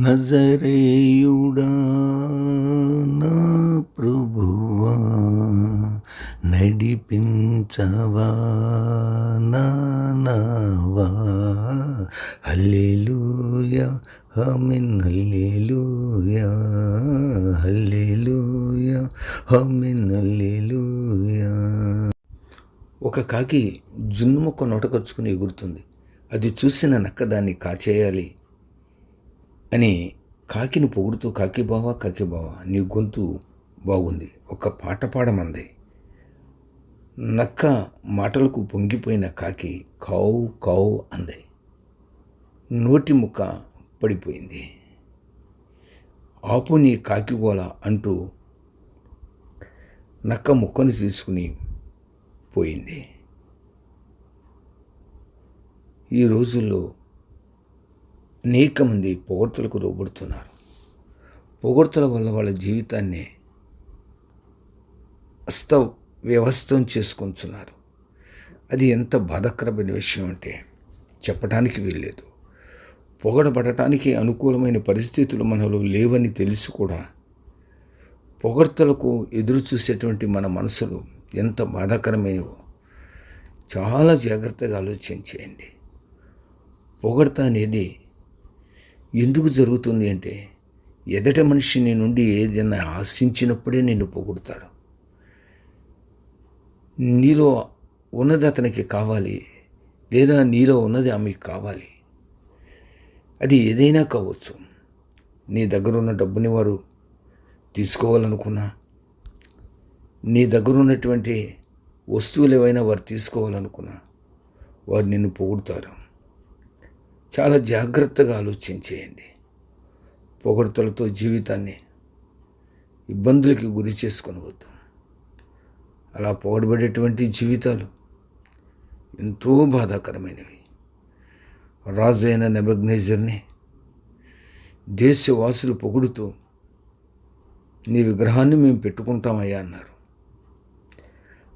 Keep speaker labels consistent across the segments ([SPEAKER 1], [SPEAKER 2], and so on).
[SPEAKER 1] నజరేయుడా నా ప్రభువా నడిపించవా నా నావా. హల్లెలూయా ఆమెన్ హల్లెలూయా హల్లెలూయా ఆమెన్ హల్లెలూయా. ఒక కాకి జున్ను మొక్క నోటకొచ్చుకుని ఎగురుతుంది. అది చూసిన నక్క దాన్ని కాచేయాలి. అని కాకిని పొగుడుతూ కాకి బావా కాకి బావా నీ గొంతు బాగుంది. ఒక పాట పాడమంది. నక్క మాటలకు పొంగిపోయిన కాకి కావు కావు అంది. నోటి ముక్క పడిపోయింది. ఆపు నీ కాకిగోల అంటూ నక్క ముక్కను తీసుకుని పోయింది. ఈ రోజుల్లో అనేక మంది పొగడ్తలకు లోబడుతున్నారు. పొగడ్తల వల్ల వాళ్ళ జీవితాన్ని అస్త వ్యవస్థం చేసుకుంటున్నారు. అది ఎంత బాధాకరమైన విషయం అంటే చెప్పడానికి వీల్లేదు. పొగడబడటానికి అనుకూలమైన పరిస్థితులు మనలో లేవని తెలిసి కూడా పొగడ్తలకు ఎదురు చూసేటువంటి మన మనసులు ఎంత బాధాకరమైనవో చాలా జాగ్రత్తగా ఆలోచించేయండి పొగడత అనేది ఎందుకు జరుగుతుంది అంటే ఎదట మనిషి నీ నుండి ఏదైనా ఆశించినప్పుడే నిన్ను పొగుడతాడు. నీలో ఉన్నది అతనికి కావాలి లేదా నీలో ఉన్నది ఆమెకి కావాలి. అది ఏదైనా కావచ్చు. నీ దగ్గర ఉన్న డబ్బుని వారు తీసుకోవాలనుకున్నా నీ దగ్గర ఉన్నటువంటి వస్తువులు ఏవైనా వారు తీసుకోవాలనుకున్నా వారు నిన్ను పొగుడుతారు. చాలా జాగ్రత్తగా ఆలోచించేయండి. పొగడ్తలతో జీవితాన్ని ఇబ్బందులకి గురి చేసుకొనవద్దు అలా పొగడబడేటువంటి జీవితాలు ఎంతో బాధాకరమైనవి. రాజు అయిన నెబగ్నేజర్ని దేశవాసులు పొగుడుతూ నీ విగ్రహాన్ని మేము పెట్టుకుంటామయ్యా అన్నారు.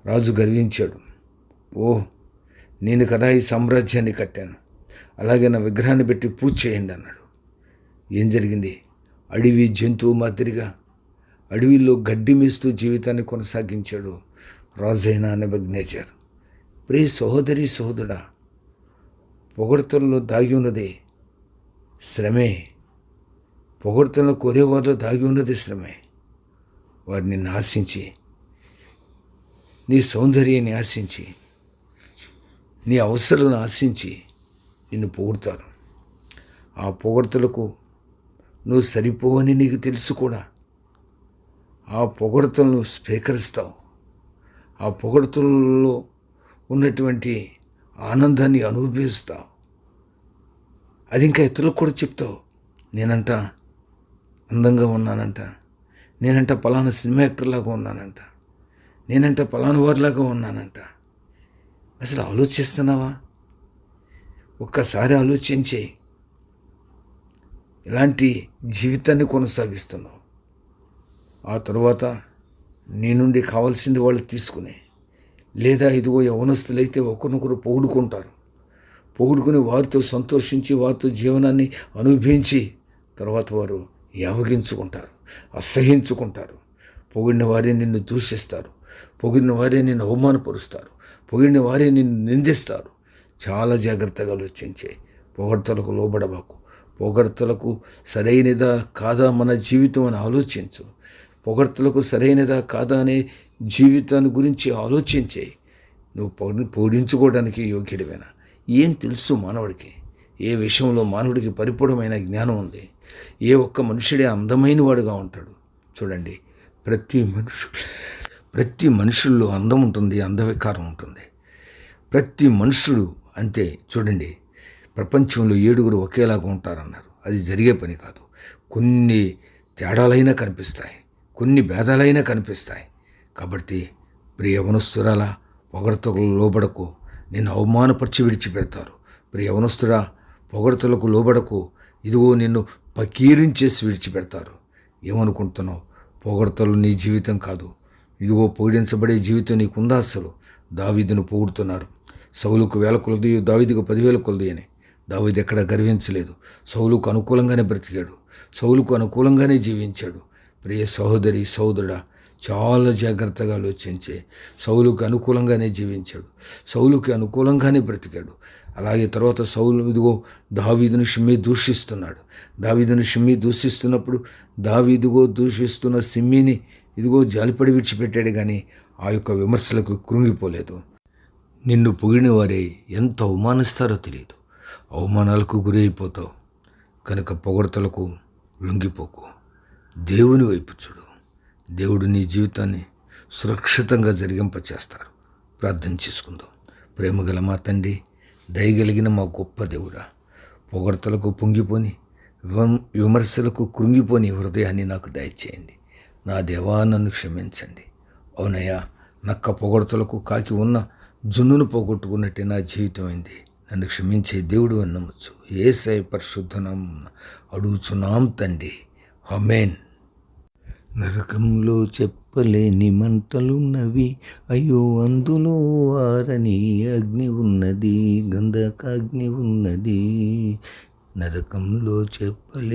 [SPEAKER 1] రాజు గర్వించాడు. ఓ నేను కదా ఈ సామ్రాజ్యాన్ని కట్టాను. అలాగే నా విగ్రహాన్ని పెట్టి పూజ చేయండి అన్నాడు. ఏం జరిగింది? అడవి జంతువు మాదిరిగా అడవిలో గడ్డి మేస్తూ జీవితాన్ని కొనసాగించాడు రాజైన నెబగ్నేచర్ ప్రే సహోదరి సహోదరుడా పొగడ్తల్లో దాగి ఉన్నది శ్రమే. పొగడ్తలను కోరేవారిలో దాగి ఉన్నది శ్రమే. వారిని ఆశించి నీ సౌందర్యాన్ని ఆశించి నీ అవసరాలను ఆశించి నిన్ను పొగుడతారు ఆ పొగడ్తలకు నువ్వు సరిపోవని నీకు తెలుసు కూడా. ఆ పొగడ్తలను స్వీకరిస్తావు. ఆ పొగడ్తలలో ఉన్నటువంటి ఆనందాన్ని అనుభవిస్తావు. అది ఇంకా ఇతరులకు కూడా చెప్తావు. నేనంట అందంగా ఉన్నానంట. నేనంట పలానా సినిమా యాక్టర్లాగా ఉన్నానంట. నేనంట పలానా వారిలాగా ఉన్నానంట. అసలు ఆలోచిస్తున్నావా? ఒక్కసారి ఆలోచించే. ఇలాంటి జీవితాన్ని కొనసాగిస్తున్నావు? ఆ తర్వాత నీ నుండి కావాల్సింది వాళ్ళు తీసుకునే. లేదా ఇదిగో యవనస్తులైతే ఒకరినొకరు పొగుడుకుంటారు. పొగుడుకుని వారితో సంతోషించి వారితో జీవనాన్ని అనుభవించి తర్వాత వారు యావగించుకుంటారు అసహించుకుంటారు. పొగిడిన వారే నిన్ను దూషిస్తారు. పొగిడిన వారే నిన్ను అవమానపరుస్తారు. పొగిడిన వారే నిన్ను నిందిస్తారు. చాలా జాగ్రత్తగా ఆలోచించే. పొగడ్తలకు లోబడబాకు. పొగడ్తలకు సరైనదా కాదా మన జీవితం అని ఆలోచించు. పొగడ్తలకు సరైనదా కాదా అనే జీవితాన్ని గురించి ఆలోచించే. నువ్వు పొగి పొడించుకోవడానికి యోగ్యుడివేనా? ఏం తెలుసు మానవుడికి? ఏ విషయంలో మానవుడికి పరిపూర్ణమైన జ్ఞానం ఉంది? ఏ ఒక్క మనుషుడే అందమైన వాడుగా ఉంటాడు? చూడండి ప్రతి మనుషు ప్రతి మనుషుల్లో అందం ఉంటుంది అందవికారం ఉంటుంది. ప్రతి మనుషుడు అంతే చూడండి. ప్రపంచంలో ఏడుగురు ఒకేలాగా ఉంటారన్నారు. అది జరిగే పని కాదు. కొన్ని తేడాలైనా కనిపిస్తాయి. కొన్ని భేదాలైనా కనిపిస్తాయి. కాబట్టి ప్రియ వనస్తురాల పొగడతలకు లోబడకు. నిన్ను అవమానపరిచి విడిచిపెడతారు. ప్రియ వనస్తుడా పొగడతలకు లోబడకు. ఇదిగో నిన్ను పకీరించేసి విడిచిపెడతారు. ఏమనుకుంటున్నావు? పొగడతలు నీ జీవితం కాదు. ఇదిగో పోడించబడే జీవితం నీకుందా అసలు? దావీదును పొగుడుతున్నారు సౌలుకు వేల కొలది దావీదుకు పదివేల కొలది అని. దావీదు ఎక్కడ గర్వించలేదు. సౌలుకు అనుకూలంగానే బ్రతికాడు. సౌలుకు అనుకూలంగానే జీవించాడు. ప్రియ సహోదరి సహోదరుడా చాలా జాగ్రత్తగా ఆలోచించే. సౌలుకు అనుకూలంగానే జీవించాడు. సౌలుకి అనుకూలంగానే బ్రతికాడు. అలాగే తర్వాత సౌలు ఇదిగో దావీదును షిమ్మి దూషిస్తున్నాడు. దావీదును షిమ్మి దూషిస్తున్నప్పుడు దావీదుగో దూషిస్తున్న సిమ్మిని ఇదిగో జాలిపడి విడిచిపెట్టాడు కానీ ఆ యొక్క విమర్శలకు కృంగిపోలేదు. నిన్ను పొగిడిన వారే ఎంత అవమానిస్తారో తెలియదు. అవమానాలకు గురి అయిపోతావు కనుక పొగడతలకు లొంగిపోకు. దేవుని వైపు చూడు. దేవుడు నీ జీవితాన్ని సురక్షితంగా జరిగింపచేస్తారు. ప్రార్థన చేసుకుందాం. ప్రేమగల మా తండ్రి దయగలిగిన మా గొప్ప దేవుడా పొగడతలకు పొంగిపోని విమర్శలకు కృంగిపోని హృదయాన్ని నాకు దయచేయండి. నా దేవా నన్ను క్షమించండి. అవునయ్యా నక్క పొగడతలకు కాకి ఉన్న జున్నును పోగొట్టుకున్నట్టే నా జీవితం అయింది. నన్ను క్షమించే దేవుడు అని నమ్మచ్చు ఏసై పరిశుద్ధనం అడుగుచున్నాం తండ్రి. హమేన్ నరకంలో చెప్పలేని మంటలున్నవి అయ్యో అందులో ఆరని అగ్ని ఉన్నది గంధకాగ్ని ఉన్నది. నరకంలో చెప్పలే